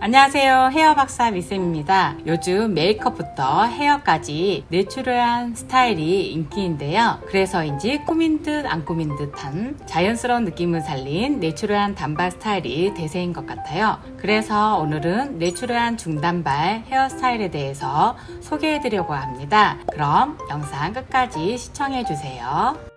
안녕하세요. 헤어 박사 미쌤입니다. 요즘 메이크업부터 헤어까지 내추럴한 스타일이 인기인데요. 그래서인지 꾸민 듯 안 꾸민 듯한 자연스러운 느낌을 살린 내추럴한 단발 스타일이 대세인 것 같아요. 그래서 오늘은 내추럴한 중단발 헤어스타일에 대해서 소개해드려고 합니다. 그럼 영상 끝까지 시청해 주세요.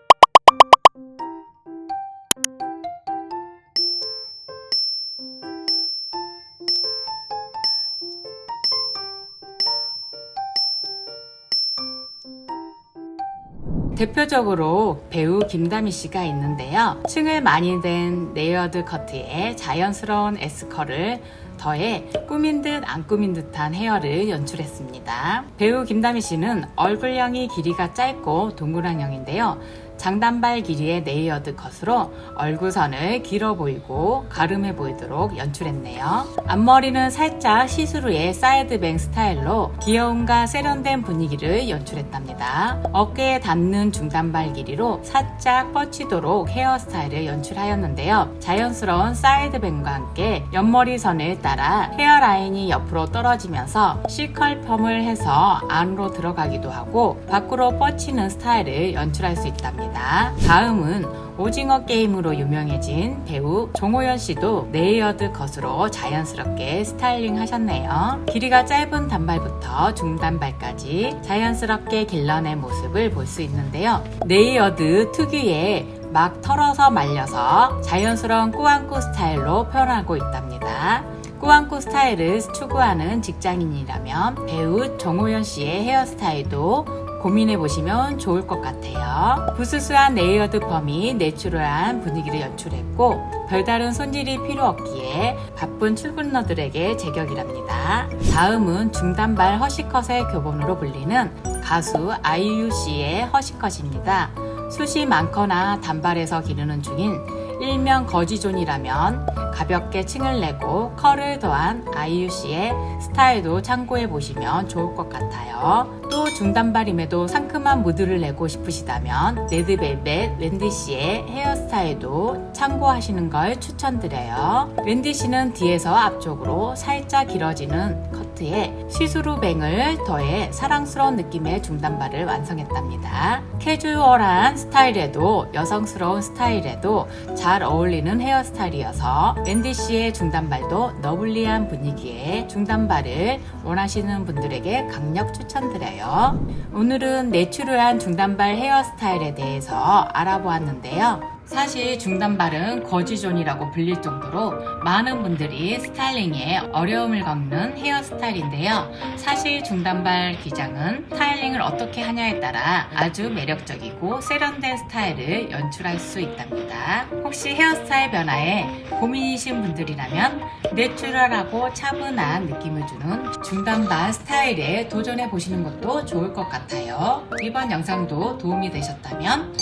대표적으로 배우 김다미 씨가 있는데요. 층을 많이 댄 레이어드 커트에 자연스러운 S컬을 더해 꾸민 듯 안 꾸민 듯한 헤어를 연출했습니다. 배우 김다미 씨는 얼굴형이 길이가 짧고 동그란 형인데요. 장단발 길이의 레이어드 컷으로 얼굴선을 길어 보이고 가름해 보이도록 연출했네요. 앞머리는 살짝 시스루의 사이드뱅 스타일로 귀여움과 세련된 분위기를 연출했답니다. 어깨에 닿는 중단발 길이로 살짝 뻗치도록 헤어스타일을 연출하였는데요. 자연스러운 사이드뱅과 함께 옆머리 선을 따라 헤어라인이 옆으로 떨어지면서 C컬 펌을 해서 안으로 들어가기도 하고 밖으로 뻗치는 스타일을 연출할 수 있답니다. 다음은 오징어 게임으로 유명해진 배우 종호연 씨도 레이어드 컷으로 자연스럽게 스타일링 하셨네요. 길이가 짧은 단발부터 중단발까지 자연스럽게 길러낸 모습을 볼 수 있는데요. 레이어드 특유의 막 털어서 말려서 자연스러운 꾸안꾸 스타일로 표현하고 있답니다. 꾸안꾸 스타일을 추구하는 직장인이라면 배우 정호연 씨의 헤어스타일도 고민해 보시면 좋을 것 같아요. 부스스한 레이어드 펌이 내추럴한 분위기를 연출했고 별다른 손질이 필요 없기에 바쁜 출근러들에게 제격이랍니다. 다음은 중단발 허시컷의 교본으로 불리는 가수 아이유 씨의 허시컷입니다. 숱이 많거나 단발에서 기르는 중인 일명 거지존이라면 가볍게 층을 내고 컬을 더한 아이유 씨의 스타일도 참고해 보시면 좋을 것 같아요. 또 중단발임에도 상큼한 무드를 내고 싶으시다면 레드벨벳 랜디 씨의 헤어스타일도 참고하시는 걸 추천드려요. 랜디 씨는 뒤에서 앞쪽으로 살짝 길어지는 커트에 시스루 뱅을 더해 사랑스러운 느낌의 중단발을 완성했답니다. 캐주얼한 스타일에도 여성스러운 스타일에도 잘 어울리는 헤어스타일이어서 랜디 씨의 중단발도 너블리한 분위기의 중단발을 원하시는 분들에게 강력 추천드려요. 오늘은 내추럴한 중단발 헤어스타일에 대해서 알아보았는데요. 사실 중단발은 거지존이라고 불릴 정도로 많은 분들이 스타일링에 어려움을 겪는 헤어스타일인데요. 사실 중단발 기장은 스타일링을 어떻게 하냐에 따라 아주 매력적이고 세련된 스타일을 연출할 수 있답니다. 혹시 헤어스타일 변화에 고민이신 분들이라면 내추럴하고 차분한 느낌을 주는 중단발 스타일에 도전해 보시는 것도 좋을 것 같아요. 이번 영상도 도움이 되셨다면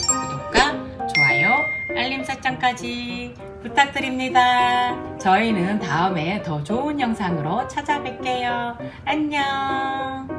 좋아요, 알림 설정까지 부탁드립니다. 저희는 다음에 더 좋은 영상으로 찾아뵐게요. 안녕.